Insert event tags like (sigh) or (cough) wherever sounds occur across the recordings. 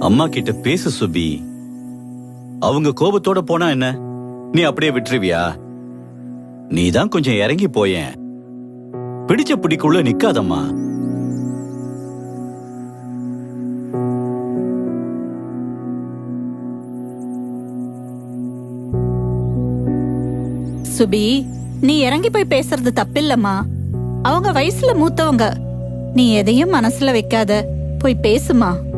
அம்மா கிட்ட பேசு சுபி. அவங்க கோபத்தோட போனா என்ன? நீ அப்படியே விட்டுருவியா? நீ தான் கொஞ்சம் இறங்கி போயேன். பிடிச்ச பிடிக்குள்ள நிக்காதம்மா. சுபி நீ இறங்கி போய் பேசுறது தப்பில்லம்மா. அவங்க வயசுல மூத்தவங்க. நீ எதையும் மனசுல வைக்காத. போய் பேசுமா.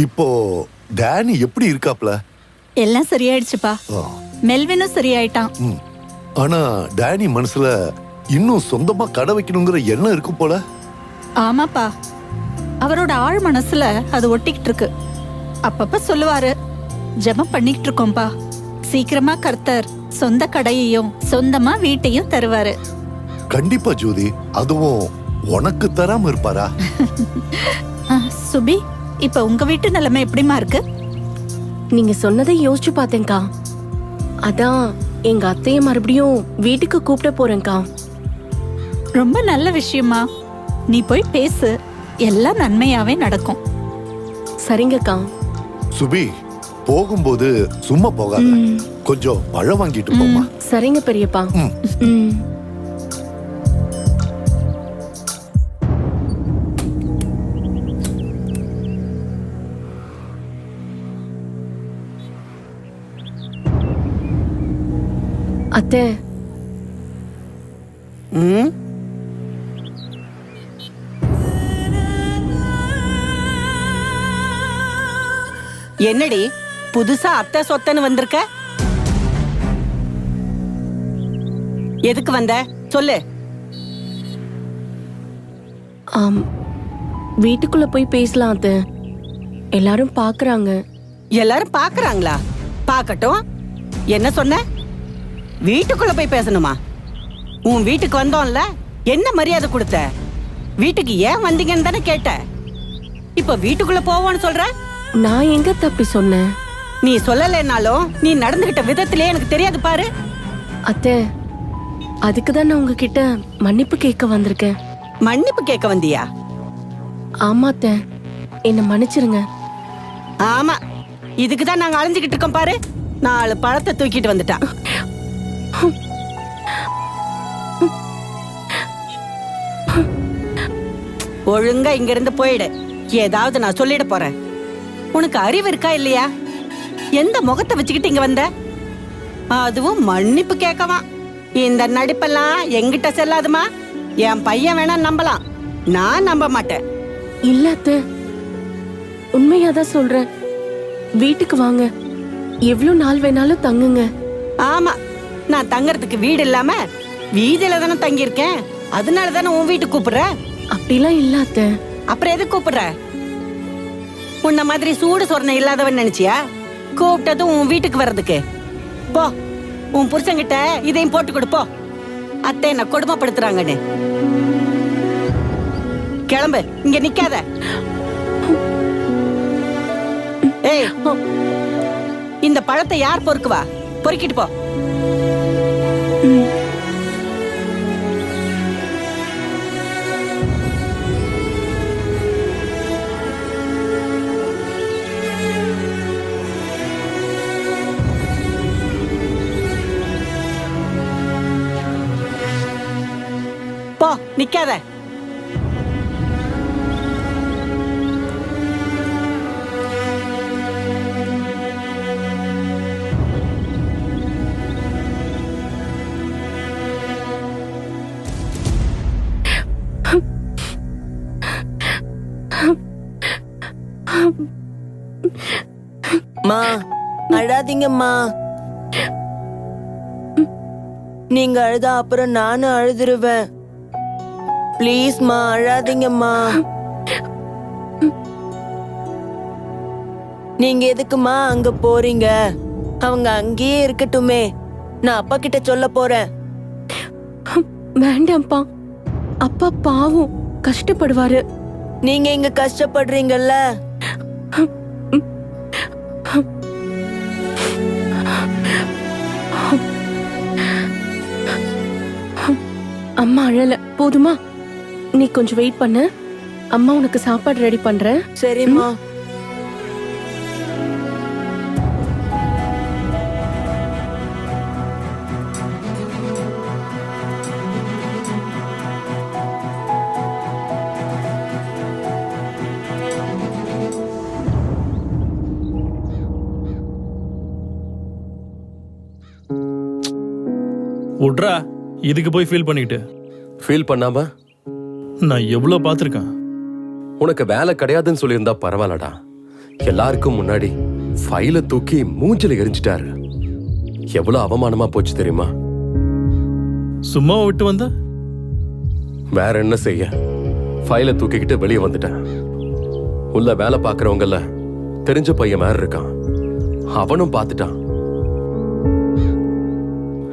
இப்போ டேனி எப்படி இருக்காப்ல? எல்லாம் சரியாயிடுச்சுப்பா. மெல்வினும் சரியாயிட்டான். ஆனா டேனி மனசுல இன்னும் சொந்தமா கடை வைக்கணுங்கிற எண்ணம் இருக்கும் போல. ஆமாப்பா. அவரோட ஆழ் மனசுல அது ஒட்டிக்கிட்டு இருக்கு அப்பப்ப சொல்லுவாரு ஜெபம் பண்ணிக்கிட்டு இருக்கோம்பா சீக்கிரமா கர்த்தர் சொந்த கடையையும் சொந்தமா வீட்டையும் தருவாரு. கண்டிப்பா ஜோதி அதுவும் உனக்கு தராம இருப்பாரா? (laughs) ஆ, சுபி இப்ப உங்க வீட்டு நிலைமை எப்படிமா இருக்கு? நீங்க சொன்னதை யோசிச்சு பார்த்தேன்க்கா. அதான் எங்க அத்தைய மறுபடியும் வீட்டுக்கு கூப்பிட போறேன்க்கா. ரொம்ப நல்ல விஷயமா நீ போய் பேசு. எல்லாம் நன்மையாவே நடக்கும். சரிங்கக்கா. சுபி போகும்போது சும்மா போகாத. கொஞ்சம் பழம் வாங்கிட்டு போமா சரிங்க பெரியப்பா. ம். அத்தை. ம்? என்னடி புதுசா அத்தை சொத்தன்னு வந்திருக்க? எதுக்கு வந்த? சொல்லு. ஆம் வீட்டுக்குள்ள போய் பேசலாம் அத்தை. எல்லாரும் பாக்குறாங்க. எல்லாரும் பாக்குறாங்களா? பாக்கட்டும். என்ன சொன்ன? வீட்டுக்குள்ள போய் பேசணுமா? உன் வீட்டுக்கு வந்தோம்ல என்ன மரியாதை கொடுத்த? வீட்டுக்கு ஏன் வந்தீங்கன்னு தானே கேட்ட. இப்ப வீட்டுக்குள்ள போவோன்னு சொல்ற? நான் எங்க தப்பி சொன்னேன்? நீ சொல்லலைன்னாலும் நீ நடந்துகிட்ட விதத்திலே எனக்கு தெரியாது பாரு. அத்தை அதுக்கு தான் நான் உங்ககிட்ட மன்னிப்பு கேட்க வந்திருக்கேன். மன்னிப்பு கேட்க வந்தியா? ஆமா அத்தை என்னை மன்னிச்சிருங்க. ஆமா இதுக்கு தான் நாங்க அலைஞ்சுகிட்டு இருக்கோம் பாரு. நாலு பழத்தை தூக்கிட்டு வந்துட்டான். ஒழுங்கா இங்க இருந்து போயிடு. ஏதாவது நான் சொல்லிட போறேன். உனக்கு அறிவு இருக்கா இல்லையா? எந்த முகத்தை வச்சுக்கிட்டு இங்க வந்த? அதுவும் மன்னிப்பு கேட்கவா இந்த நடிப்பெல்லாம் எங்கிட்ட செல்லாதுமா? என் பையன் வேணா நம்பலாம். நான் நம்ப மாட்டேன். இல்ல அத்தை. உண்மையாதான் சொல்றேன். வீட்டுக்கு வாங்க. எவ்வளவு நாள் வேணாலும் தங்குங்க. ஆமா. நான் தங்கறதுக்கு வீடு இல்லாம வீதியில தானே தங்கி இருக்கேன் அதனால தானே உன் வீட்டுக்கு கூப்பிடுற? அப்படிலாம் இல்ல அத்தை. அப்புறம் எதுக்கு கூப்பிடுற? உன்ன மாதிரி சூடு சொரணை இல்லாதவன் நினைச்சியா? கூப்பிட்டதும் உன் வீட்டுக்கு வர்றதுக்கு. போ உன் புருஷன்கிட்ட இதையும் போட்டு கொடு போ. அத்தை என்ன கொடுமைப்படுத்துறாங்கன்னு. கிளம்பு இங்க நிக்காத. ஏய் இந்த பழத்தை யார் பொறுக்குவா? பொறுக்கிட்டு போ. போ நிக்காத. மா அழாதீங்கம்மா. நீங்க அழுதா அப்புறம் நானும் அழுதுருவேன். ப்ளீஸ்மா அழாதீங்கம்மா நீங்க எதுக்குமா அங்க போறீங்க? அவங்க அங்கேயே இருக்கட்டுமே. நான் அப்பா கிட்ட சொல்ல போறேன். வேண்டாம்ப்பா. அப்பா பாவம். கஷ்டப்படுவாரு. நீங்க இங்க கஷ்டப்படுறீங்கல்ல? அம்மா அழல. போதுமா? நீ கொஞ்சம் வெயிட் பண்ணு. அம்மா உனக்கு சாப்பாடு ரெடி பண்றேன். சரிம்மா. விட்றா இதுக்கு போய் ஃபீல் பண்ணிக்கிட்டு. ஃபீல் பண்ணாம? நான் எவ்வளோ பார்த்துருக்கேன். உனக்கு வேலை கிடையாதுன்னு சொல்லியிருந்தா பரவாயில்லடா. எல்லாருக்கும் முன்னாடி ஃபைல தூக்கி மூஞ்சில எரிஞ்சிட்டாரு. எவ்வளவு அவமானமா போச்சு தெரியுமா? சும்மா விட்டு வந்தா? வேற என்ன செய்ய? ஃபைல தூக்கிக்கிட்டு வெளியே வந்துட்டேன். உள்ள வேலை பார்க்கறவங்கல தெரிஞ்ச பையன் வேற இருக்கான். அவனும் பார்த்துட்டான்.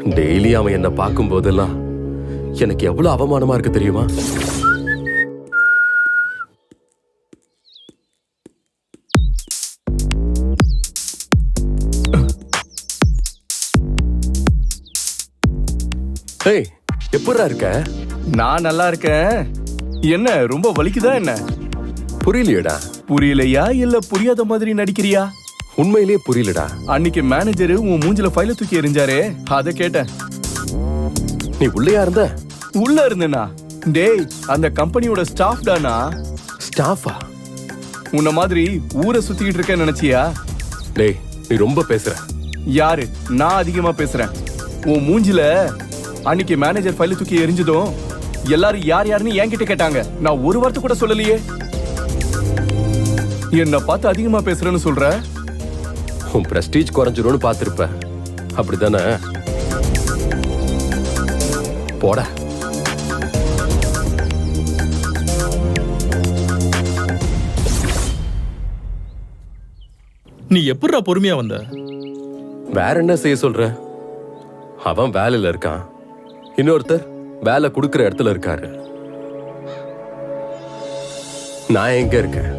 டெய்லி அவன் என்ன பார்க்கும் போதெல்லாம் எனக்கு எவ்வளவு அவமானமா இருக்கு தெரியுமா? ஏய் எப்படிடா இருக்க? நான் நல்லா இருக்கேன். என்ன ரொம்ப வலிக்குதா என்ன? புரியலையேடா. புரியலையா? இல்ல புரியாத மாதிரி நடிக்கிறியா? உண்மையிலேயே புரியலடா. அன்னைக்கு மேனேஜர் உன் மூஞ்சில ஃபைல தூக்கி எறிஞ்சாரே. அத கேட்டேன். நீ உள்ளேயா இருந்த? உள்ள இருந்தேனா? டேய் அந்த கம்பெனியோட ஸ்டாஃப் தானா ஸ்டாஃபா உன்ன மாதிரி ஊரை சுத்திக்கிட்டு இருக்கேன்னு நினைச்சியா? டேய் நீ ரொம்ப பேசுற. யாரு? நான் அதிகமா பேசுறேன். உன் மூஞ்சில அன்னைக்கு மேனேஜர் ஃபைல தூக்கி எரிஞ்சதும் எல்லாரும் யார் யாருன்னு என்கிட்ட கேட்டாங்க. நான் ஒரு வார்த்தை கூட சொல்லலையே. என்ன பார்த்து அதிகமா பேசுறேன்னு சொல்ற? உன் பிரஸ்டீஜ் குறைஞ்சிரும்னு பார்த்திருப்ப அப்படிதானே போடா. நீ எப்படிடா பொறுமையா வந்த? வேற என்ன செய்ய சொல்ற? அவன் வேலையில இருக்கான். இன்னொருத்தர் வேலை கொடுக்கிற இடத்துல இருக்காரு. நான் எங்க இருக்கேன்?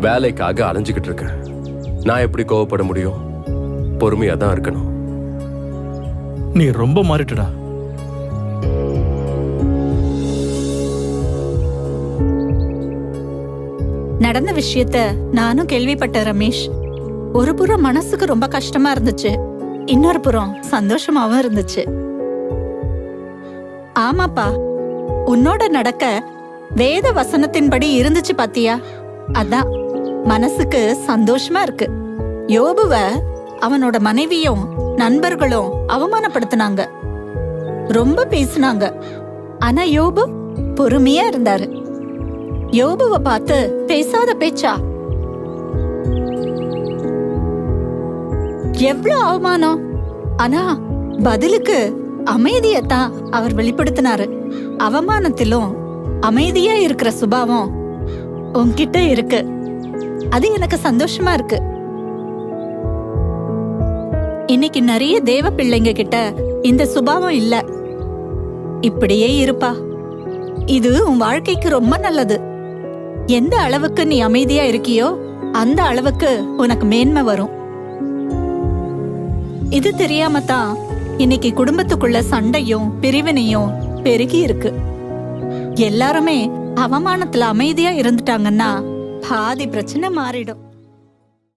வேலைக்காக அலைஞ்சுக்கிட்டு இருக்கேன். நான் எப்படி கோவப்பட முடியும்? பொறுமையா தான் இருக்கணும். நீ ரொம்ப மாறிட்டடா. நடந்த விஷயத்த நானும் கேள்விப்பட்டேன் ரமேஷ். ஒரு புறம் மனசுக்கு ரொம்ப கஷ்டமா இருந்துச்சு. இன்னொரு புறம் சந்தோஷமாவும் இருந்துச்சு. ஆமாப்பா. உன்னோட நடக்க வேத வசனத்தின்படி இருந்துச்சு பாத்தியா? அதான் மனசுக்கு சந்தோஷமா இருக்கு. யோபுவ அவனோட மனைவியும் நண்பர்களும் அவமானப்படுத்தினாங்க. ரொம்ப பேசினாங்க. ஆனா யோபு பொறுமையா இருந்தாரு. யோபுவ பார்த்து பேசாத பேச்சா? எவ்வளவு அவமானம். ஆனா பதிலுக்கு அமைதியத்தான் அவர் வெளிப்படுத்தினாரு. அவமானத்திலும் அமைதியா இருக்கிற சுபாவம் உன்கிட்ட இருக்கு. அது எனக்கு சந்தோஷமா இருக்கு. இன்னைக்கு நிறைய தேவ பிள்ளைங்க கிட்ட இந்த சுபாவம் இல்ல. இப்படியே இருப்பா. இது உன் வாழ்க்கைக்கு ரொம்ப நல்லது. எந்த அளவுக்கு நீ அமைதியா இருக்கியோ அந்த அளவுக்கு உனக்கு மேன்மை வரும். இது தெரியாம தான் இன்னைக்கு குடும்பத்துக்குள்ள சண்டையும் பிரிவினையும் பெருகி இருக்கு. எல்லாருமே அவமானத்துல அமைதியா இருந்துட்டாங்கன்னா பாதி பிரச்சனை மாறிடும்.